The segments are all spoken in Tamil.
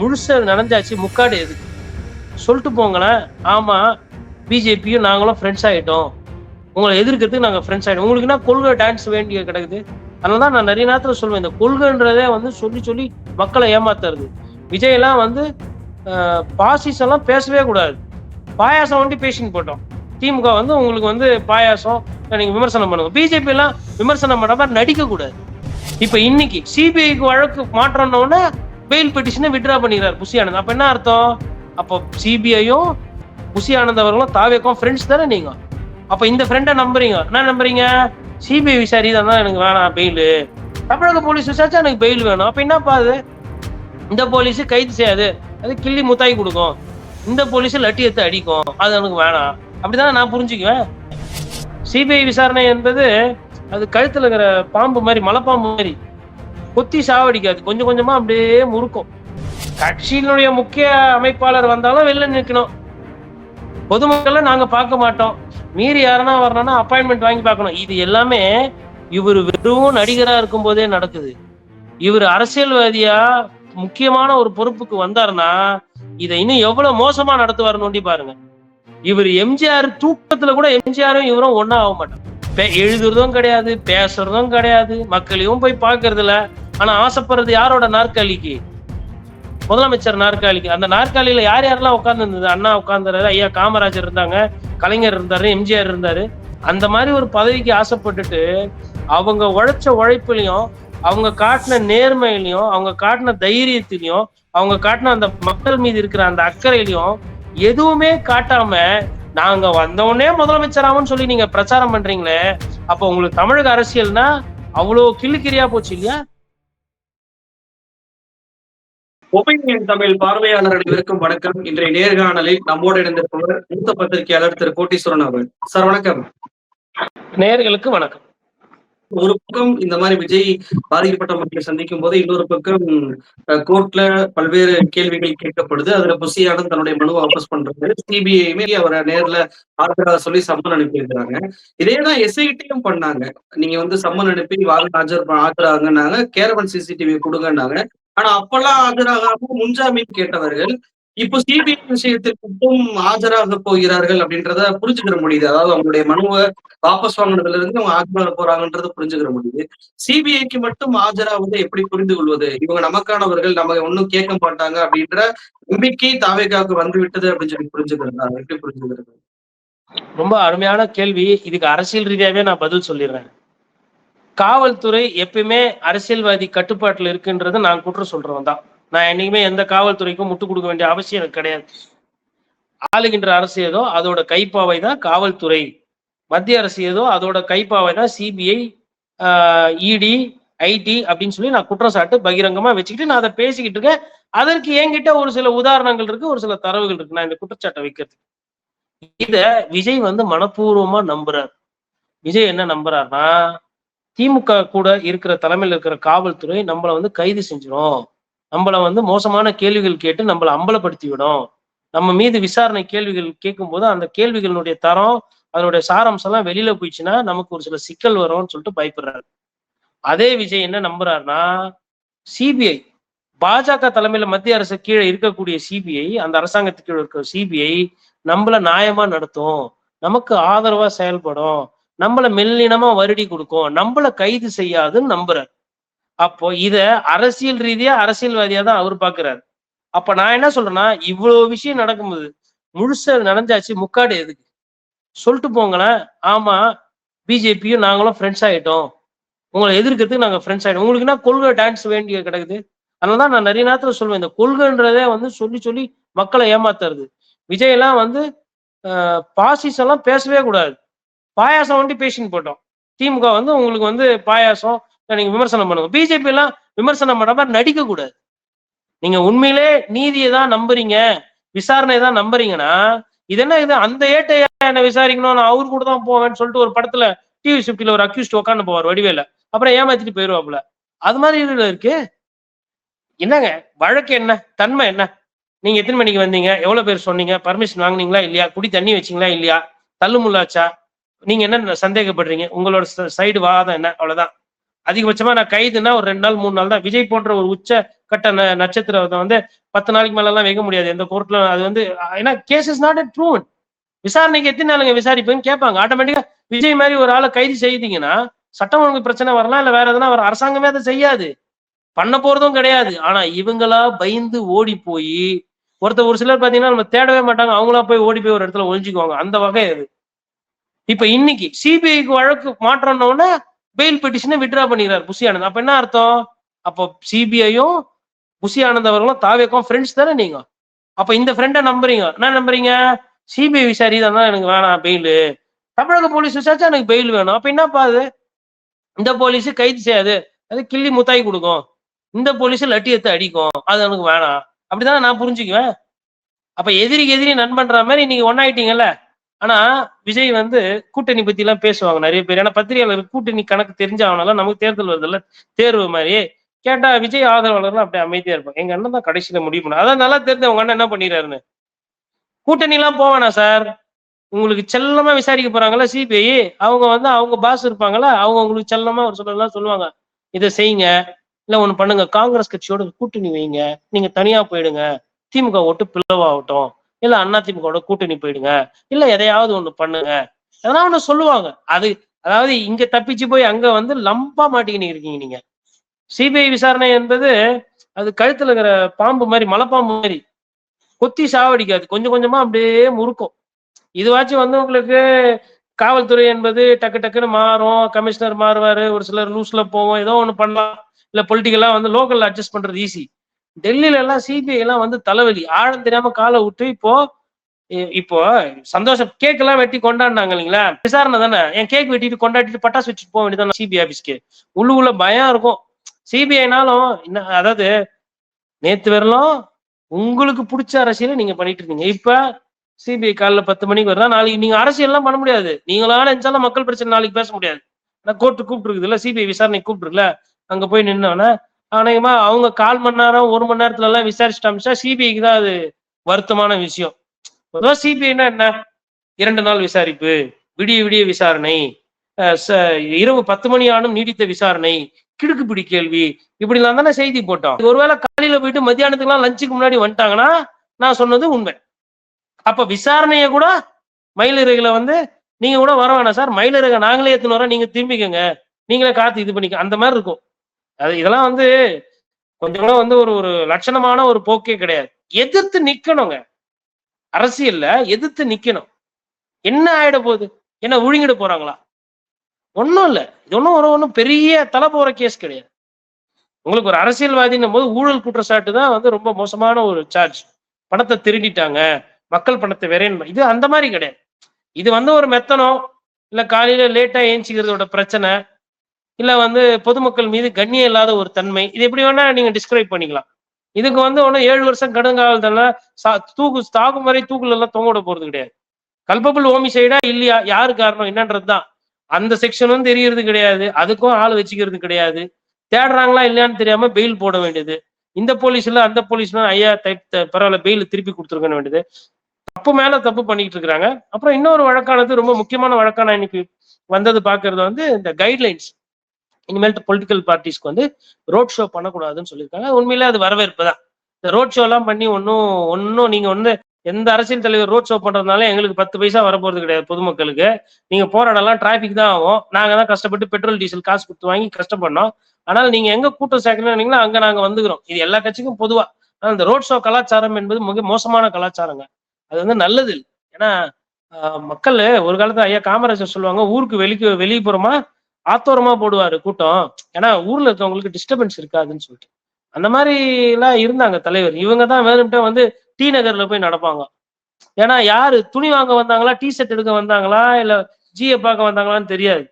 முழுசாக அது நடந்தாச்சு முக்காடு எதுக்கு? சொல்லிட்டு போங்களேன். ஆமாம் பிஜேபியும் நாங்களும் ஃப்ரெண்ட்ஸ் ஆகிட்டோம் உங்களை எதிர்க்கிறதுக்கு நாங்கள் ஃப்ரெண்ட்ஸ் ஆகிட்டோம் உங்களுக்கு என்ன கொள்கை டான்ஸ் வேண்டிய கிடக்குது? அதனால தான் நான் நிறைய நேரத்தில் சொல்லுவேன் இந்த கொள்கைன்றதே வந்து சொல்லி சொல்லி மக்களை ஏமாத்துறது. விஜயெல்லாம் வந்து பாசிஸ் எல்லாம் பேசவே கூடாது. பாயாசம் வந்து பேசின்னு போட்டோம். திமுக வந்து உங்களுக்கு வந்து பாயாசம் நீங்க விமர்சனம் பண்ணுங்க. பிஜேபி எல்லாம் விமர்சனம் பண்ணாம நடிக்க கூடாது இப்ப இன்னைக்கு சிபிஐக்கு வழக்கு மாற்றம்ன பெயில் பெட்டிஷனை விட்ரா பண்ணிக்கிறார் புஷி ஆனந்த். அப்ப என்ன அர்த்தம்? அப்போ சிபிஐயும் புஷி ஆனந்த் அவர்களும் தாவேக்கும் ஃப்ரெண்ட்ஸ் தானே நீங்க? அப்ப இந்த ஃப்ரெண்டை நம்புறீங்க. என்ன நம்புறீங்க? சிபிஐ விசாரி தான் எனக்கு வேணாம் பெயில் தமிழக போலீஸ் விசாரிச்சா எனக்கு பெயில் வேணும். அப்ப என்னப்பா அது? இந்த போலீஸ் கைது செய்யாது. அது கிள்ளி முத்தாய் கொடுக்கும். இந்த போலீஸ் லட்டி எடுத்து அடிக்கும். அது எனக்கு வேணாம். அப்படிதானே நான் புரிஞ்சுக்குவேன்? சிபிஐ விசாரணை என்பது அது கழுத்துல இருக்கிற பாம்பு மாதிரி மலைப்பாம்பு மாதிரி. கொத்தி சாவடிக்காது. கொஞ்சம் கொஞ்சமா அப்படியே முறுக்கும். கட்சியினுடைய முக்கிய அமைப்பாளர் வந்தாலும் வெளில நிற்கணும். பொதுமக்களை நாங்க பார்க்க மாட்டோம். மீறி யாருன்னா வரணும்னா அப்பாயின்மெண்ட் வாங்கி பார்க்கணும். இது எல்லாமே இவர் வெறும் நடிகரா இருக்கும் போதே நடக்குது. இவர் அரசியல்வாதியா முக்கியமான ஒரு பொறுப்புக்கு வந்தாருன்னா இதை இன்னும் எவ்வளவு மோசமா நடத்துவாரு நோண்டி பாருங்க. இவர் எம்ஜிஆர் தூக்கத்துல கூட எம்ஜிஆரும் இவரும் ஒன்னா ஆக மாட்டாங்க. பே- எழுதுறதும் கிடையாது பேசுறதும் கிடையாது மக்களையும் போய் பாக்குறது இல்ல ஆனா ஆசைப்படுறது யாரோட நாற்காலிக்கு? முதலமைச்சர் நாற்காலிக்கு. அந்த நாற்காலியில யார் யாரெல்லாம் உட்கார்ந்து இருந்தது அண்ணா உட்கார்ந்தாரு ஐயா காமராஜர் இருந்தாங்க கலைஞர் இருந்தாரு எம்ஜிஆர் இருந்தாரு. அந்த மாதிரி ஒரு பதவிக்கு ஆசைப்பட்டுட்டு அவங்க உழைச்ச உழைப்புலையும் அவங்க காட்டின நேர்மையிலையும் அவங்க காட்டின தைரியத்திலையும் அவங்க காட்டின அந்த மக்கள் மீது இருக்கிற அந்த அக்கறையிலையும் எதுவுமே காட்டாம நாங்க வந்தவுடனே முதலமைச்சராமன்னு சொல்லி நீங்க பிரச்சாரம் பண்றீங்களே அப்ப உங்களுக்கு தமிழக அரசியல்னா அவ்வளவு கிள்ளுக்கிரியா போச்சு இல்லையா? ஒப்பீனியன் தமிழ் பார்வையாளர் அனைவருக்கும் வணக்கம். இன்றைய நேர்காணலில் நம்மோடு இணைந்திருப்பவர் மூத்த பத்திரிகையாளர் திரு கோட்டீஸ்வரன் அவர்கள். சார் வணக்கம். நேயர்களுக்கு வணக்கம். ஒரு பக்கம் இந்த மாதிரி விஜய் பாதிக்கப்பட்ட மக்களை சந்திக்கும் போது இன்னொரு பக்கம் கோர்ட்ல பல்வேறு கேள்விகள் கேட்கப்படுது. அதுல புசியானந்த் தன்னுடைய மனுவை வாபஸ் பண்றது சிபிஐயுமே அவரை நேர்ல ஆஜராக சொல்லி சம்மன் அனுப்பியிருக்கிறாங்க. இதேதான் எஸ்ஐடியும் பண்ணாங்க. நீங்க வந்து சம்மன் அனுப்பி வாங்க ஆஜர் ஆஜராகனாங்க. Caravan CCTV கொடுங்கன்னாங்க. ஆனா அப்பெல்லாம் ஆஜராகாம முன்ஜாமீன் கேட்டவர்கள் இப்போ சிபிஐ விஷயத்தில் மட்டும் ஆஜராக போகிறார்கள் அப்படின்றத புரிஞ்சுக்கிற முடியுது. அதாவது அவங்களுடைய மனுவை வாபஸ் வாங்கினதுல இருந்து அவங்க ஆஜராக போறாங்கன்றத புரிஞ்சுக்கிற முடியுது. சிபிஐக்கு மட்டும் ஆஜராவதை எப்படி புரிந்து கொள்வது? இவங்க நமக்கானவர்கள் நம்ம ஒண்ணும் கேட்க மாட்டாங்க அப்படின்ற நம்பிக்கை தாவேக்காவுக்கு வந்து விட்டது அப்படின்னு சொல்லி புரிஞ்சுக்கிறதா? எப்படி புரிஞ்சுக்கிறது? ரொம்ப அருமையான கேள்வி. இதுக்கு அரசியல் ரீதியாவே நான் பதில் சொல்லிடுறேன். காவல்துறை எப்பயுமே அரசியல்வாதி கட்டுப்பாட்டில் இருக்குன்றது நான் குற்றம் சொல்றவன் தான். நான் என்னைக்குமே எந்த காவல்துறைக்கும் முட்டு கொடுக்க வேண்டிய அவசியம் எனக்கு கிடையாது. ஆளுகின்ற அரசு ஏதோ அதோட கைப்பாவை தான் காவல்துறை. மத்திய அரசு ஏதோ அதோட கைப்பாவை தான் சிபிஐ இடி ஐடி அப்படின்னு சொல்லி நான் குற்றம் சாட்டு பகிரங்கமா வச்சுக்கிட்டு நான் அதை பேசிக்கிட்டு இருக்கேன். அதற்கு என்கிட்ட ஒரு சில உதாரணங்கள் இருக்கு ஒரு சில தரவுகள் இருக்கு. நான் இந்த குற்றச்சாட்டை வைக்கிறதுக்கு. இத விஜய் வந்து மனப்பூர்வமா நம்புறார். விஜய் என்ன நம்புறாருன்னா திமுக கூட இருக்கிற தலைமையில் இருக்கிற காவல்துறை நம்மளை வந்து கைது செஞ்சிடும் நம்மளை வந்து மோசமான கேள்விகள் கேட்டு நம்மளை அம்பலப்படுத்தி விடும் நம்ம மீது விசாரணை கேள்விகள் கேட்கும்போது அந்த கேள்விகளுடைய தரம் அதனுடைய சாரம்சம் எல்லாம் வெளியில போயிடுச்சுன்னா நமக்கு ஒரு சில சிக்கல் வரும்னு சொல்லிட்டு பயப்படுறாரு. அதே விஜய் என்ன நம்புறாருன்னா சிபிஐ பாஜக தலைமையில மத்திய அரசு கீழே இருக்கக்கூடிய சிபிஐ அந்த அரசாங்கத்துக்கு கீழே இருக்கிற சிபிஐ நம்மள நியாயமா நடத்தும். நமக்கு ஆதரவா செயல்படும். நம்மள மெல்லினமா வருடி கொடுக்கும். நம்மள கைது செய்யாதுன்னு நம்புறாரு. அப்போ இத அரசியல் ரீதியா அரசியல்வாதியா தான் அவர் பாக்குறாரு. அப்ப நான் என்ன சொல்றேன்னா இவ்வளவு விஷயம் நடக்கும்போது முழுசா நடந்தாச்சு முக்காடு எதுக்கு? சொல்லிட்டு போங்களேன். ஆமா பிஜேபியும் நாங்களும் ஃப்ரெண்ட்ஸ் ஆயிட்டோம். உங்களை எதிர்க்கிறதுக்கு நாங்க ஃப்ரெண்ட்ஸ் ஆயிட்டோம். உங்களுக்கு என்ன கொள்கை டான்ஸ் வேண்டிய கிடக்குது? அதனாலதான் நான் நிறைய நேரத்துல சொல்லுவேன் இந்த கொள்கைன்றதே வந்து சொல்லி சொல்லி மக்களை ஏமாத்துறது. விஜய் எல்லாம் வந்து பாசிஸ் எல்லாம் பேசவே கூடாது. பாயாசம் வந்து பேஷன் போட்டோம். திமுக வந்து உங்களுக்கு வந்து பாயாசம் நீங்க விமர்சனம் பண்ணுங்க. பிஜேபி எல்லாம் விமர்சனம் பண்ண மாதிரி நடிக்க கூடாது. நீங்க உண்மையிலே நீதியை தான் நம்புறீங்க விசாரணை தான் நம்புறீங்கன்னா இது என்ன இது? அந்த ஏட்டை என்ன விசாரிக்கணும்? நான் அவர் கூட தான் போவேன்னு சொல்லிட்டு ஒரு படத்துல டிவி ஃபிஃப்டில ஒரு அக்யூஸ்ட் உட்காந்து போவார் வடிவேல. அப்புறம் ஏமாத்திட்டு போயிருவாப்புல. அது மாதிரி இதுல இருக்கு. என்னங்க? வழக்கு என்ன? தன்மை என்ன? நீங்க எத்தனை மணிக்கு வந்தீங்க? எவ்வளவு பேர் சொன்னீங்க? பர்மிஷன் வாங்கினீங்களா இல்லையா? குடி தண்ணி வச்சீங்களா இல்லையா? தள்ளுமுள்ளாச்சா நீங்க என்ன சந்தேகப்படுறீங்க? உங்களோட சைடு வாதம் என்ன? அவ்வளவுதான். அதிகபட்சமா நான் கைதுன்னா ஒரு ரெண்டு நாள் மூணு நாள் தான். விஜய் போன்ற ஒரு உச்ச கட்ட ந- நட்சத்திரத்தை வந்து பத்து நாளைக்கு மேல எல்லாம் வைக்க முடியாது. எந்த கோர்ட்ல அது வந்து ஏன்னா கேஸ் இஸ் நாட் ப்ரூவன் விசாரணைக்கு எத்தனை நாளுங்க விசாரிப்புன்னு கேட்பாங்க. ஆட்டோமேட்டிக்கா விஜய் மாதிரி ஒரு ஆளை கைது செய்தீங்கன்னா சட்டம் ஒழுங்கு பிரச்சனை வரலாம் இல்ல வேற எதுனா அவர் அரசாங்கமே அதை செய்யாது. பண்ண போறதும் கிடையாது. ஆனா இவங்களா பயந்து ஓடி போய் ஒருத்தர் ஒரு சிலர் பாத்தீங்கன்னா நம்ம தேடவே மாட்டாங்க. அவங்களா போய் ஓடி போய் ஒரு இடத்துல ஒழிஞ்சுக்குவாங்க அந்த வகை அது. இப்ப இன்னைக்கு சிபிஐக்கு வழக்கு மாற்றணும்னா பெயில் பெட்டிஷனை விட்ரா பண்ணிக்கிறார் புசி ஆனந்த் அப்ப என்ன அர்த்தம்? அப்போ சிபிஐயும் புசி ஆனந்த் அவர்களும் தாவேக்கும் ஃப்ரெண்ட்ஸ் தானே நீங்க? அப்ப இந்த ஃப்ரெண்டை நம்புறீங்க. என்ன நம்புறீங்க? சிபிஐ விசாரி தான் எனக்கு வேணாம் பெயிலு தமிழக போலீஸ் விசாரிச்சா எனக்கு பெயில் வேணும். அப்ப என்னப்பா அது? இந்த போலீஸ் கைது செய்யாது. அது கிள்ளி முத்தாய் கொடுக்கும். இந்த போலீஸ் லட்டி எடுத்து அடிக்கும். அது எனக்கு வேணாம். அப்படிதானே நான் புரிஞ்சுக்குவேன்? அப்ப எதிரிக்கு எதிரி நண்பன்ற மாதிரி நீங்க ஒன்னாயிட்டீங்கல்ல ஆனா விஜய் வந்து கூட்டணி பத்தி எல்லாம் பேசுவாங்க நிறைய பேர். ஏன்னா பத்திரிகையாளர் கூட்டணி கணக்கு தெரிஞ்சாவனால நமக்கு தேர்தல் வருதுல்ல தேர்வு மாதிரி கேட்டா விஜய் ஆதரவாளர்லாம் அப்படியே அமைதியா இருப்பாங்க. எங்க அண்ணன் தான் கடைசியில முடிவு பண்ண அதான் நல்லா தெரிஞ்ச உங்க அண்ணன் என்ன பண்ணிடுறாருன்னு. கூட்டணி எல்லாம் போவானா சார்? உங்களுக்கு செல்லமா விசாரிக்க போறாங்களா சிபிஐ அவங்க வந்து அவங்க பாஸ் இருப்பாங்களா அவங்க உங்களுக்கு செல்லமா ஒரு சொல்லலாம் சொல்லுவாங்க. இதை செய்யுங்க. இல்ல ஒண்ணு பண்ணுங்க. காங்கிரஸ் கட்சியோட கூட்டணி வைங்க. நீங்க தனியா போயிடுங்க. திமுக ஓட்டு பிளவாகட்டும். இல்ல அண்ணா கூட்டணி போயிடுங்க. இல்ல எதையாவது ஒண்ணு பண்ணுங்க. எதனா ஒண்ணு சொல்லுவாங்க. அது அதாவது இங்க தப்பிச்சு போய் அங்க வந்து லம்பா மாட்டிக்கின்னு இருக்கீங்க நீங்க. சிபிஐ விசாரணை என்பது அது கழுத்துல இருக்கிற பாம்பு மாதிரி மலைப்பாம்பு மாதிரி. கொத்தி சாவடிக்காது. கொஞ்சம் கொஞ்சமா அப்படியே முறுக்கும். இதுவாச்சும் வந்து உங்களுக்கு காவல்துறை என்பது டக்கு டக்குன்னு மாறும். கமிஷனர் மாறுவாரு. ஒரு சிலர் லூஸ்ல போவோம். ஏதோ ஒண்ணு பண்ணலாம். இல்ல பொலிட்டிக்கலா வந்து லோக்கல்ல அட்ஜஸ்ட் பண்றது ஈஸி டெல்லியில எல்லாம் சிபிஐ எல்லாம் வந்து தலைவலி. ஆழம் தெரியாம காலை விட்டு இப்போ இப்போ சந்தோஷம் கேக் எல்லாம் வெட்டி கொண்டாடினாங்க இல்லைங்களா? விசாரணை தானே? என் கேக் வெட்டிட்டு கொண்டாடிட்டு பட்டாசு வச்சுட்டு போக வேண்டியதானே சிபிஐ ஆபீஸ்க்கு? உள்ளுக்குள்ள பயம் இருக்கும். சிபிஐனாலும் என்ன அதாவது நேத்து வரலாம் உங்களுக்கு பிடிச்ச அரசியலை நீங்க பண்ணிட்டு இருந்தீங்க இப்ப சிபிஐ காலைல பத்து மணிக்கு வருதா? நாளைக்கு நீங்க அரசியல் எல்லாம் பண்ண முடியாது. நீங்களா நினைச்சாலும் மக்கள் பிரச்சனை நாளைக்கு பேச முடியாது. நான் கோர்ட்டு கூப்பிட்டு இல்ல சிபிஐ விசாரணை கூப்பிட்டுருக்குல்ல அங்க போய் நின்னோன்னே அநேகமா அவங்க கால் மணி நேரம் ஒரு மணி நேரத்துல எல்லாம் விசாரிச்சுட்டு அமிச்சா சிபிஐக்கு தான் அது வருத்தமான விஷயம். பொதுவாக சிபிஐனா என்ன? இரண்டு நாள் விசாரிப்பு விடிய விடிய விசாரணை ச- இரவு பத்து மணி ஆனும் நீடித்த விசாரணை கிடுக்குப்பிடி கேள்வி இப்படி எல்லாம் தானே செய்தி போட்டோம். ஒருவேளை காலையில போயிட்டு மத்தியானத்துக்குலாம் லஞ்சுக்கு முன்னாடி வந்துட்டாங்கன்னா நான் சொன்னது உண்மை. அப்ப விசாரணையை கூட மயிலிறகுல வந்து நீங்க கூட வர வேணாம் சார் மயிலிறக நாங்களே எடுத்துன்னு வரோம் நீங்க திரும்பிக்கங்க. நீங்களே காத்து இது பண்ணிக்க. அந்த மாதிரி இருக்கும். அது இதெல்லாம் வந்து கொஞ்சம் கூட வந்து ஒரு ஒரு லட்சணமான ஒரு போக்கே கிடையாது. எதிர்த்து நிக்கணுங்க. அரசியல்ல எதிர்த்து நிக்கணும். என்ன ஆயிட போகுது? என்ன விழுங்கிட போறாங்களா? ஒன்றும் இல்ல. இது ஒன்றும் ஒரு ஒன்றும் பெரிய தலை போற கேஸ் கிடையாது. உங்களுக்கு ஒரு அரசியல்வாதின்னும் போது ஊழல் குற்றச்சாட்டு தான் வந்து ரொம்ப மோசமான ஒரு சார்ஜ் பணத்தை திருடிட்டாங்க. மக்கள் பணத்தை விரையன் இது அந்த மாதிரி கிடையாது. இது வந்து ஒரு மெத்தனம். இல்ல காலையில லேட்டா ஏஞ்சிக்கிறதோட பிரச்சனை. இல்ல வந்து பொதுமக்கள் மீது கண்ணியம் இல்லாத ஒரு தன்மை. இது எப்படி வேணா நீங்க டிஸ்கிரைப் பண்ணிக்கலாம். இதுக்கு வந்து ஒன்றும் ஏழு வருஷம் கடுங்காவல் சா- தூக்கு தாக்கும் வரை தூக்குல எல்லாம் தொங்க விட போறது கிடையாது. கல்பபிள் ஹோமிசைடா இல்லையா? யாரு காரணம்? என்னன்றது தான் அந்த செக்ஷனும் தெரியறது கிடையாது. அதுக்கும் ஆள் வச்சுக்கிறது கிடையாது. தேடுறாங்களா இல்லையான்னு தெரியாம பெயில் போட வேண்டியது. இந்த போலீஸ்ல அந்த போலீஸ்ல ஐயா டைப் பரவாயில்ல பெயில் திருப்பி கொடுத்துருக்க வேண்டியது. தப்பு மேல தப்பு பண்ணிட்டு இருக்கிறாங்க அப்புறம் இன்னொரு வழக்கானது ரொம்ப முக்கியமான வழக்கான இன்னைக்கு வந்தது பாக்குறது வந்து இந்த கைட்லைன்ஸ் இனிமேல் பொலிட்டிக்கல் பார்ட்டிஸ்க்கு வந்து ரோட் ஷோ பண்ணக்கூடாதுன்னு சொல்லியிருக்காங்க. உண்மையிலே அது வரவேற்பு தான். இந்த ரோட் ஷோ எல்லாம் பண்ணி ஒன்றும் ஒன்றும் நீங்க வந்து எந்த அரசியல் தலைவர் ரோட் ஷோ பண்றதுனால எங்களுக்கு பத்து பைசா வரப்போறது கிடையாது பொதுமக்களுக்கு. நீங்க போராடலாம் இடம்லாம் டிராபிக் தான் ஆகும். நாங்க தான் கஷ்டப்பட்டு பெட்ரோல் டீசல் காசு கொடுத்து வாங்கி கஷ்டப்படணும். ஆனால் நீங்க எங்க கூட்டம் சேர்க்கணும்னீங்களோ அங்க நாங்க வந்துக்கிறோம். இது எல்லா கட்சிக்கும் பொதுவா. ஆனால் இந்த ரோட் ஷோ கலாச்சாரம் என்பது மிக மோசமான கலாச்சாரங்க. அது வந்து நல்லது இல்லை ஏன்னா மக்கள் ஒரு காலத்துல ஐயா காமராஜர் சொல்லுவாங்க ஊருக்கு வெளிக்கு வெளிப்புறமா ஆத்தோரமா போடுவாரு கூட்டம். ஏன்னா ஊர்ல இருக்கவங்களுக்கு டிஸ்டர்பன்ஸ் இருக்காதுன்னு சொல்லிட்டு. அந்த மாதிரி எல்லாம் இருந்தாங்க தலைவர். இவங்க தான் வேணும்ட்ட வந்து டி நகர்ல போய் நடப்பாங்க. ஏன்னா யாரு துணி வாங்க வந்தாங்களா டி ஷர்ட் எடுக்க வந்தாங்களா இல்ல ஜியை பார்க்க வந்தாங்களான்னு தெரியாது.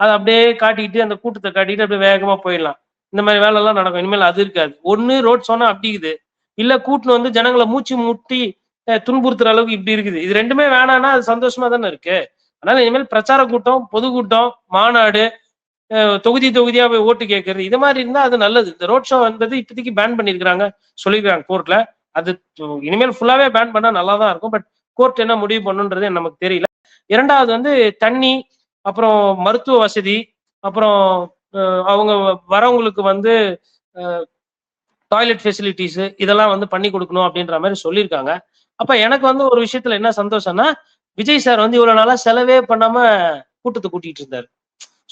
அதை அப்படியே காட்டிக்கிட்டு அந்த கூட்டத்தை காட்டிட்டு அப்படியே வேகமா போயிடலாம். இந்த மாதிரி வேலை எல்லாம் நடக்கும். இனிமேல் அது இருக்காது. ஒண்ணு ரோட் சொன்னா அப்படி இருக்குது. இல்ல கூட்டுன்னு வந்து ஜனங்களை மூச்சு முட்டி துன்புறுத்துற அளவுக்கு இப்படி இருக்குது. இது ரெண்டுமே வேணாம்னா அது சந்தோஷமா தானே இருக்கு. அதனால இனிமேல் பிரச்சார கூட்டம் பொதுக்கூட்டம் மாநாடு தொகுதி தொகுதியா போய் ஓட்டு கேட்கறது இது மாதிரி இருந்தா அது நல்லது. இந்த ரோட் ஷோ என்பது இப்போதைக்கு பேன் பண்ணிருக்கிறாங்க சொல்லியிருக்காங்க கோர்ட்ல அது இனிமேல் ஃபுல்லாவே பேன் பண்ணா நல்லா தான் இருக்கும். பட் கோர்ட் என்ன முடிவு பண்ணுன்றது நமக்கு தெரியல. இரண்டாவது வந்து தண்ணி அப்புறம் மருத்துவ வசதி அப்புறம் அவங்க வரவங்களுக்கு வந்து டாய்லெட் ஃபெசிலிட்டிஸ் இதெல்லாம் வந்து பண்ணி கொடுக்கணும் அப்படின்ற மாதிரி சொல்லியிருக்காங்க. அப்ப எனக்கு வந்து ஒரு விஷயத்துல என்ன சந்தோஷம்னா விஜய் சார் வந்து இவ்வளவு நாளா செலவே பண்ணாம கூட்டத்தை கூட்டிட்டு இருந்தாரு.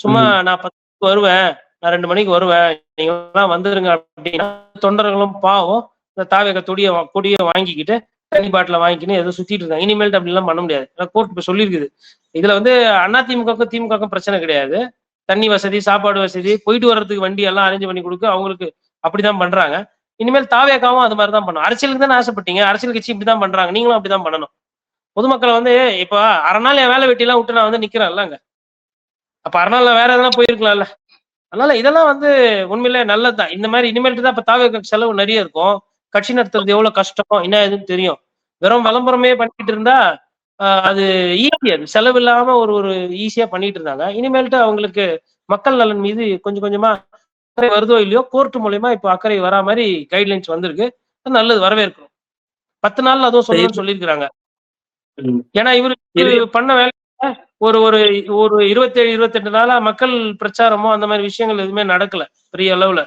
சும்மா நான் பத்து வருவேன் நான் ரெண்டு மணிக்கு வருவேன் நீங்க எல்லாம் வந்துருங்க அப்படின்னா தொண்டர்களும் பாவம் இந்த தாவேக துடிய கொடிய வாங்கிக்கிட்டு தண்ணி பாட்டில வாங்கிக்கின்னு ஏதோ சுத்திட்டு இருக்காங்க இனிமேல்ட்டு அப்படி எல்லாம் பண்ண முடியாது. கோர்ட் இப்ப சொல்லியிருக்குது. இதுல வந்து அண்ணா திமுகவுக்கும் திமுகவுக்கும் பிரச்சனை கிடையாது. தண்ணி வசதி சாப்பாடு வசதி போயிட்டு வர்றதுக்கு வண்டி எல்லாம் அரேஞ்ச் பண்ணி கொடுக்க அவங்களுக்கு அப்படிதான் பண்றாங்க. இனிமேல் தாவேக்காவும் அது மாதிரி தான் பண்ணும். அரசியலுக்கு தானே ஆசைப்பட்டீங்க? அரசியல் கட்சி இப்படிதான் பண்றாங்க. நீங்களும் அப்படிதான் பண்ணணும். பொதுமக்களை வந்து இப்ப அரை நாள் என் வேலை வெட்டிலாம் விட்டு நான் வந்து நிக்கிறேன்ல அங்க அப்ப அரை நாள்ல வேற எதனா போயிருக்கலாம்ல. அதனால இதெல்லாம் வந்து உண்மையிலே நல்லதுதான். இந்த மாதிரி இனிமேல்ட்டு தான் இப்ப தாவேக செலவு நிறைய இருக்கும். கட்சி நடத்துறது எவ்வளவு கஷ்டம் என்ன ஏதுன்னு தெரியும். வெறும் விளம்பரமே பண்ணிட்டு இருந்தா அது ஈஸி அது. செலவு இல்லாம ஒரு ஒரு ஈஸியா பண்ணிட்டு இருந்தாங்க. இனிமேல்ட்டு அவங்களுக்கு மக்கள் நலன் மீது கொஞ்சம் கொஞ்சமா அக்கறை வருதோ இல்லையோ கோர்ட் மூலயமா இப்போ அக்கறை வரா மாதிரி கைட்லைன்ஸ் வந்திருக்கு. அது நல்லது வரவேற்கிறோம். பத்து நாள்ல அதுவும் சொல்லணும்னு சொல்லியிருக்கிறாங்க. ஏன்னா இவருக்கு பண்ண வேலை ஒரு ஒரு ஒரு இருபத்தேழு இருபத்தெட்டு நாளா மக்கள் பிரச்சாரமோ அந்த மாதிரி விஷயங்கள் எதுவுமே நடக்கல பெரிய அளவுல.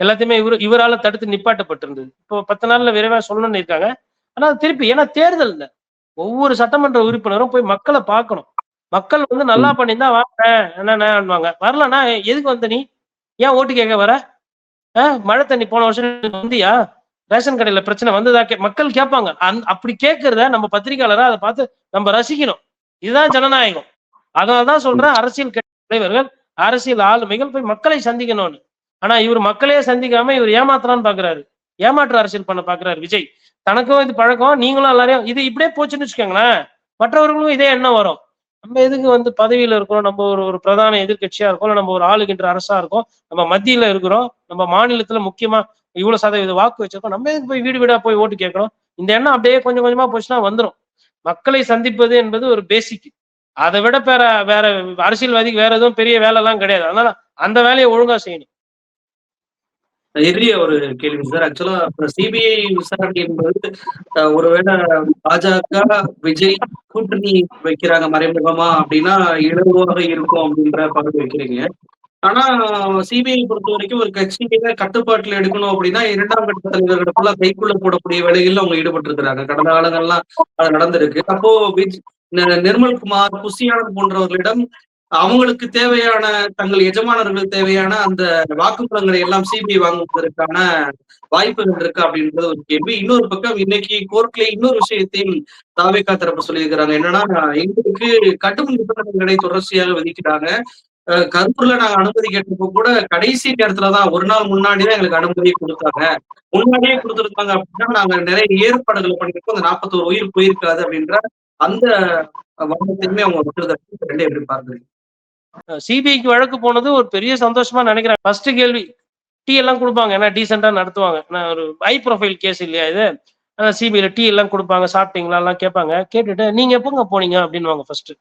எல்லாத்தையுமே இவர் இவரால தடுத்து நிப்பாட்டப்பட்டிருந்தது. இப்போ பத்து நாள்ல விரைவா சொல்லணும்னு இருக்காங்க. ஆனா திருப்பி ஏன்னா தேர்தல் இல்ல. ஒவ்வொரு சட்டமன்ற உறுப்பினரும் போய் மக்களை பார்க்கணும். மக்கள் வந்து நல்லா பண்ணியிருந்தா வாங்க என்னவாங்க வரலன்னா எதுக்கு வந்த நீ? ஏன் ஓட்டு கேட்க வர? ஆஹ் மழை தண்ணி போன வருஷம் வந்தியா? ரேஷன் கடையில பிரச்சனை வந்ததா மக்கள் கேட்பாங்க. அந் அப்படி கேட்கறத நம்ம பத்திரிகையாளரா அதை பார்த்து நம்ம ரசிக்கணும். இதுதான் ஜனநாயகம். அதனாலதான் சொல்றேன் அரசியல் கட்சி தலைவர்கள் அரசியல் ஆளுமைகள் போய் மக்களை சந்திக்கணும்னு. ஆனா இவர் மக்களையே சந்திக்காம இவர் ஏமாத்தலான்னு பாக்குறாரு. ஏமாற்று அரசியல் பண்ண பாக்குறாரு விஜய். தனக்கும் இது பழக்கம் நீங்களும் எல்லாரையும் இது இப்படியே போச்சுன்னு வச்சுக்கோங்களேன். மற்றவர்களுக்கும் இதே எண்ணம் வரும். நம்ம எதுக்கு வந்து பதவியில இருக்கிறோம்? நம்ம ஒரு ஒரு பிரதான எதிர்கட்சியா இருக்கோம்? இல்லை நம்ம ஒரு ஆளுகின்ற அரசா இருக்கோம்? நம்ம மத்தியில இருக்கிறோம். நம்ம மாநிலத்துல முக்கியமா இவ்வளவு சதவீத வாக்கு வச்சிருக்கோம். நம்ம எதுக்கு போய் வீடு வீடா போய் ஓட்டு கேட்கணும் இந்த எண்ணம் அப்படியே கொஞ்சம் கொஞ்சமா போச்சுன்னா வந்துடும் மக்களை சந்திப்பது என்பது ஒரு பேசிக் அதை விட வேற வேற அரசியல்வாதிக்கு வேற எதுவும் பெரிய வேலை எல்லாம் கிடையாது. அதனால அந்த வேலையை ஒழுங்கா செய்யணும். எளிய ஒரு கேள்வி சார். ஆக்சுவலா சிபிஐ விசாரணை என்பது ஒருவேளை பாஜக விஜய் கூட்டணி வைக்கிறாங்க மறைமுகமா அப்படின்னா இலகுவாக இருக்கும் அப்படின்ற பார்த்து வைக்கிறீங்க. ஆனா சிபிஐ பொறுத்த வரைக்கும் ஒரு கட்சியில கட்டுப்பாட்டுல எடுக்கணும் அப்படின்னா இரண்டாம் கட்ட தலைவர்களுக்குள்ள கைக்குள்ள போடக்கூடிய வேலைகள்ல அவங்க ஈடுபட்டு இருக்கிறாங்க கடந்த காலங்கள்லாம் அது நடந்திருக்கு. அப்போ நிர்மல்குமார் புசியானந்த் போன்றவர்களிடம் அவங்களுக்கு தேவையான தங்கள் எஜமானர்கள் தேவையான அந்த வாக்குமூலங்களை எல்லாம் சிபிஐ வாங்குவதற்கான வாய்ப்புகள் இருக்கு அப்படின்றது ஒரு கேள்வி. இன்னொரு பக்கம் இன்னைக்கு கோர்ட்ல இன்னொரு விஷயத்தையும் தாவேக்கா தரப்பு சொல்லியிருக்கிறாங்க. என்னன்னா எங்களுக்கு கடும் நிபந்தனைகளை தொடர்ச்சியாக விதிக்கிறாங்க. கரூர்ல நாங்க அனுமதி கேட்டப்போ கூட கடைசி நேரத்துலதான் ஒரு நாள் முன்னாடிதான் எங்களுக்கு அனுமதியை கொடுத்தாங்க. முன்னாடியே கொடுத்துருக்காங்க அப்படின்னா நாங்க நிறைய ஏற்பாடுகள் பண்ணிருக்கோம் அந்த நாற்பத்தோரு உயிர் போயிருக்காது அப்படின்ற அந்த வாதத்தையுமே அவங்க விட்டுருக்காங்க ரெண்டே எப்படி பாக்குறீங்க சிபிஐக்கு வழக்கு போனது ஒரு பெரிய சந்தோஷமா நினைக்கிறேன். ஃபர்ஸ்ட் கேள்வி டீ எல்லாம் கொடுப்பாங்க. ஏன்னா டீசெண்டா நடத்துவாங்க. நான் ஒரு ஹை ப்ரொஃபைல் கேஸ் இல்லையா இது? சிபிஐல டீ எல்லாம் கொடுப்பாங்க. சாப்பிட்டீங்களா? எல்லாம் கேட்பாங்க. கேட்டுட்டு நீங்க எப்போங்க போனீங்க? அப்படின்னுவாங்க ஃபர்ஸ்ட்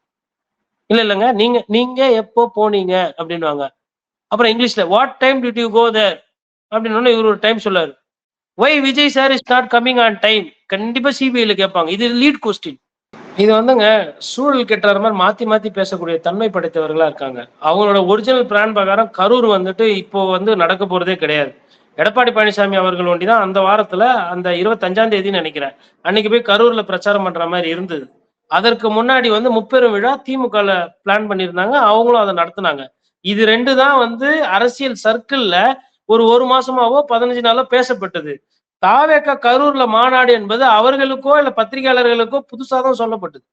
இல்ல இல்லைங்க. நீங்க நீங்க எப்போ போனீங்க அப்படின்னுவாங்க. அப்புறம் இங்கிலீஷ்ல what time did you go there அப்படின்னு இவர் ஒரு time சொல்லாரு why Vijay sir is not coming on time கண்டிப்பா சிபிஐல கேட்பாங்க. இது லீட் கொஸ்டின் இது வந்துங்க சூழல் கெட்டுற மாதிரி மாத்தி மாத்தி பேசக்கூடிய தன்மை படைத்தவர்களா இருக்காங்க. அவங்களோட ஒரிஜினல் பிளான் பிரகாரம் கரூர் வந்துட்டு இப்போ வந்து நடக்க போறதே கிடையாது. எடப்பாடி பழனிசாமி அவர்கள் ஒண்டி தான் அந்த வாரத்துல அந்த இருபத்தஞ்சாம் தேதி நினைக்கிறேன். அன்னைக்கு போய் கரூர்ல பிரச்சாரம் பண்ற மாதிரி இருந்தது. அதற்கு முன்னாடி வந்து முப்பெரும் விழா திமுக பிளான் பண்ணியிருந்தாங்க. அவங்களும் அதை நடத்துனாங்க. இது ரெண்டு தான் வந்து அரசியல் சர்க்கிள்ல ஒரு ஒரு மாசமாவோ பதினஞ்சு நாளோ பேசப்பட்டது. தாவேக்கா கரூர்ல மாநாடு என்பது அவர்களுக்கோ இல்ல பத்திரிகையாளர்களுக்கோ புதுசா தான் சொல்லப்பட்டது.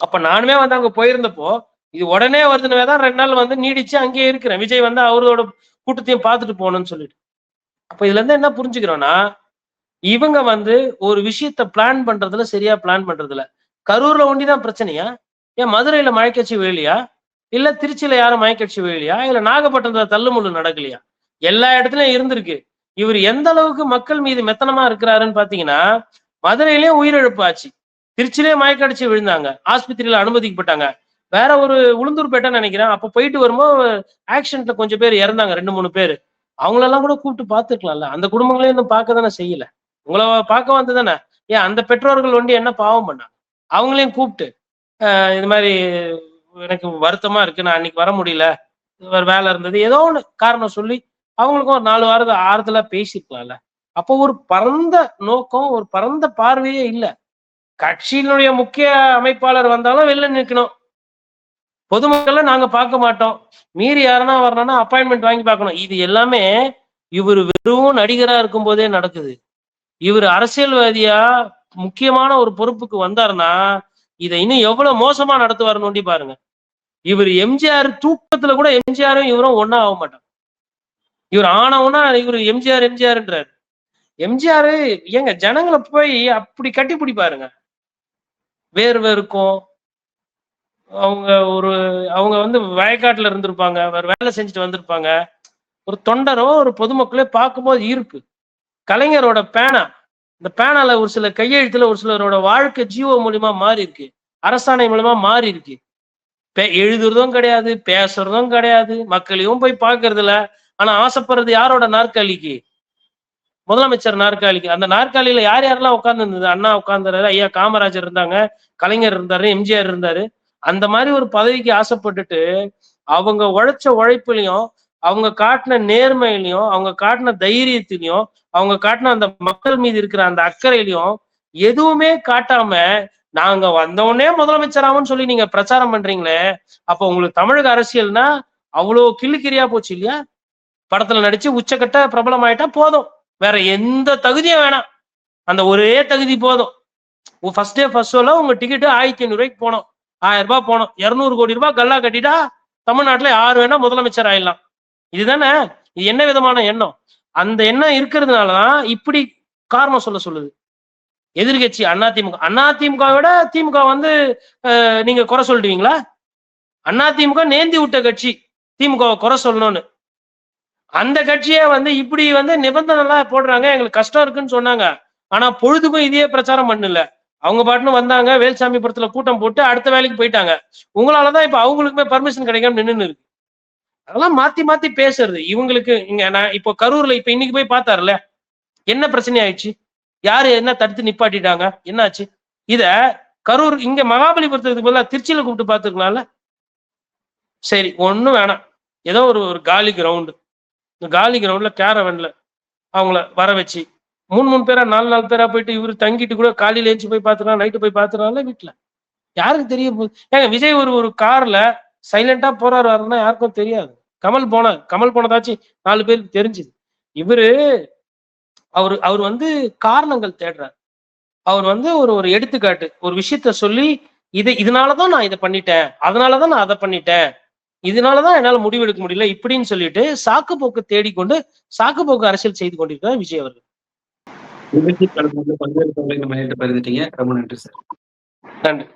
அப்ப நானுமே வந்து அங்க போயிருந்தப்போ இது உடனே வருதுனவே தான் ரெண்டு நாள் வந்து நீடிச்சு அங்கேயே இருக்கிறேன். விஜய் வந்து அவரோட கூட்டத்தையும் பார்த்துட்டு போகணும்னு சொல்லிட்டு. அப்ப இதுல இருந்து என்ன புரிஞ்சுக்கிறோம்னா இவங்க வந்து ஒரு விஷயத்த பிளான் பண்றதுல சரியா பிளான் பண்றதுல கரூர்ல ஒண்டிதான் பிரச்சனையா? ஏன் மதுரையில மழைக்கட்சி வேலையா இல்ல திருச்சியில யாரும் மயக்கட்சி வேலையா இல்ல நாகப்பட்டினத்துல தள்ளுமுள்ளு நடக்கலையா? எல்லா இடத்துலயும் இருந்திருக்கு. இவர் எந்த அளவுக்கு மக்கள் மீது மெத்தனமா இருக்கிறாருன்னு பாத்தீங்கன்னா மதுரையிலயும் உயிரிழப்பு ஆச்சு. திருச்சியிலே மயக்கடிச்சு விழுந்தாங்க. ஆஸ்பத்திரியில அனுமதிக்கப்பட்டாங்க. வேற ஒரு உளுந்தூர்பேட்டை நினைக்கிறேன். அப்ப போயிட்டு வரும்போது ஆக்சிடென்ட்ல கொஞ்சம் பேர் இறந்தாங்க. ரெண்டு மூணு பேர். அவங்களெல்லாம் கூட கூப்பிட்டு பாத்துக்கலாம்ல அந்த குடும்பங்களையும் இன்னும் பார்க்க தானே செய்யல. உங்களை பார்க்க வந்து தானே ஏன் அந்த பெற்றோர்கள் ஒண்டி என்ன பாவம் பண்ணாங்க அவங்களையும் கூப்பிட்டு ஆஹ் இது மாதிரி எனக்கு வருத்தமா இருக்கு. நான் அன்னைக்கு வர முடியல. வேற வேலை இருந்தது. ஏதோ ஒன்று காரணம் சொல்லி அவங்களுக்கும் ஒரு நாலு வாரத்து ஆறுதலா பேசியிருக்கலாம்ல அப்போ ஒரு பரந்த நோக்கம் ஒரு பரந்த பார்வையே இல்ல. கட்சியினுடைய முக்கிய அமைப்பாளர் வந்தாலும் வெளில நிற்கணும் பொதுமக்களை நாங்க பார்க்க மாட்டோம். மீறி யாருன்னா வரணும்னா அப்பாயின்மெண்ட் வாங்கி பார்க்கணும். இது எல்லாமே இவர் வெறும் நடிகரா இருக்கும் போதே நடக்குது. இவர் அரசியல்வாதியா முக்கியமான ஒரு பொறுப்புக்கு வந்தாருன்னா இதை இன்னும் எவ்வளவு மோசமா நடத்துவாரு நோண்டி பாருங்க. இவர் எம்ஜிஆர் தூக்கத்துல கூட எம்ஜிஆரும் இவரும் ஒன்னா ஆக மாட்டாங்க இவர் ஆனவுன்னா இவர் எம்ஜிஆர் எம்ஜிஆர்ன்றாரு. எம்ஜிஆர் ஏங்க ஜனங்களை போய் அப்படி கட்டி பிடிப்பாருங்க. வேர்வை இருக்கும். அவங்க ஒரு அவங்க வந்து வயக்காட்டுல இருந்திருப்பாங்க. வேற வேலை செஞ்சுட்டு வந்திருப்பாங்க. ஒரு தொண்டரோ ஒரு பொதுமக்களே பார்க்கும்போது ஈர்ப்பு கலைஞரோட பேனா. இந்த பேனால ஒரு சில கையெழுத்துல ஒரு சிலரோட வாழ்க்கை ஜீவோ மூலியமா மாறி இருக்கு. அரசாணை மூலமா மாறி இருக்கு. பே- எழுதுறதும் கிடையாது பேசுறதும் கிடையாது மக்களையும் போய் பாக்குறது இல்ல ஆனா ஆசைப்படுறது யாரோட நாற்காலிக்கு? முதலமைச்சர் நாற்காலிக்கு. அந்த நாற்காலியில யார் யாரெல்லாம் உட்கார்ந்து இருந்தது அண்ணா உட்கார்ந்தாரு ஐயா காமராஜர் இருந்தாங்க கலைஞர் இருந்தாரு எம்ஜிஆர் இருந்தாரு. அந்த மாதிரி ஒரு பதவிக்கு ஆசைப்பட்டுட்டு அவங்க உழைச்ச உழைப்புலையும் அவங்க காட்டின நேர்மையிலையும் அவங்க காட்டின தைரியத்திலையும் அவங்க காட்டின அந்த மக்கள் மீது இருக்கிற அந்த அக்கறையிலையும் எதுவுமே காட்டாம நாங்க வந்தவுடனே முதலமைச்சர் சொல்லி நீங்க பிரச்சாரம் பண்றீங்களே அப்ப உங்களுக்கு தமிழக அரசியல்னா அவ்வளவு கிள்ளுக்கிரியா போச்சு இல்லையா? படத்துல நடிச்சு உச்சக்கட்ட பிரபலம் ஆயிட்டா போதும். வேற எந்த தகுதியும் வேணாம். அந்த ஒரே தகுதி போதும். ஃபர்ஸ்ட் டே ஃபர்ஸ்ட் ஷோல உங்க டிக்கெட்டு ஆயிரத்தி ஐநூறு ரூபாய்க்கு போனோம். ஆயிரம் ரூபாய் போனோம். இருநூறு கோடி ரூபாய் கல்லா கட்டிட்டா தமிழ்நாட்டுல யார் வேணா முதலமைச்சர் ஆயிடலாம். இதுதானே? இது என்ன விதமான எண்ணம்? அந்த எண்ணம் இருக்கிறதுனாலதான் இப்படி காரணம் சொல்ல சொல்லுது. எதிர்கட்சி அதிமுக அதிமுக விட திமுக வந்து நீங்க குறை சொல்லிடுவீங்களா அதிமுக நேந்தி விட்ட கட்சி திமுகவை குறை சொல்லணும்னு. அந்த கட்சியே வந்து இப்படி வந்து நிபந்தனைலாம் போடுறாங்க. எங்களுக்கு கஷ்டம் இருக்குன்னு சொன்னாங்க. ஆனா பொழுதுக்கும் இதே பிரச்சாரம் பண்ணல. அவங்க பாட்டுன்னு வந்தாங்க. வேல்சாமி படத்துல கூட்டம் போட்டு அடுத்த வேலைக்கு போயிட்டாங்க. உங்களாலதான் இப்ப அவங்களுக்குமே பர்மிஷன் கிடைக்காம நின்றுன்னு இருக்கு. அதெல்லாம் மாத்தி மாத்தி பேசுறது. இவங்களுக்கு இங்க நான் இப்போ கரூர்ல இப்ப இன்னைக்கு போய் பார்த்தாருல என்ன பிரச்சனை ஆயிடுச்சு? யாரு என்ன தடுத்து நிப்பாட்டிட்டாங்க? என்னாச்சு? இத கரூர் இங்க மகாபலிபுரத்துக்கு பதிலாக திருச்சியில கூப்பிட்டு பார்த்துருக்கலாம்ல? சரி ஒன்றும் வேணாம். ஏதோ ஒரு ஒரு காலி கிரவுண்டு இந்த காலி கிரவுண்ட்ல கேரவன்ல அவங்கள வர வச்சு. மூணு மூணு பேரா நாலு நாலு பேரா போயிட்டு இவரு தங்கிட்டு கூட காலையில எழுந்து போய் பார்த்துக்கலாம் நைட்டு போய் பார்த்துக்கலாம்ல வீட்டுல. யாருக்கு தெரிய போகுது ஏங்க விஜய் ஒரு ஒரு கார்ல சைலண்டா போறாரு வரணும்னா யாருக்கும் தெரியாது. கமல் போனார் கமல் போனதாச்சும் நாலு பேருக்கு தெரிஞ்சுது. இவரு அவர் அவர் வந்து காரணங்கள் தேடுறார். அவர் வந்து ஒரு ஒரு எடுத்துக்காட்டு ஒரு விஷயத்த சொல்லி இது இதனாலதான் நான் இதை பண்ணிட்டேன் அதனாலதான் நான் அதை பண்ணிட்டேன் இதனாலதான் என்னால முடிவெடுக்க முடியல இப்படின்னு சொல்லிட்டு சாக்கு போக்கு தேடிக்கொண்டு சாக்கு போக்கு அரசியல் செய்து கொண்டிருக்கிறார் விஜய் அவர்கள். பல்வேறு பகிர்ந்துட்டீங்க ரொம்ப நன்றி சார். நன்றி.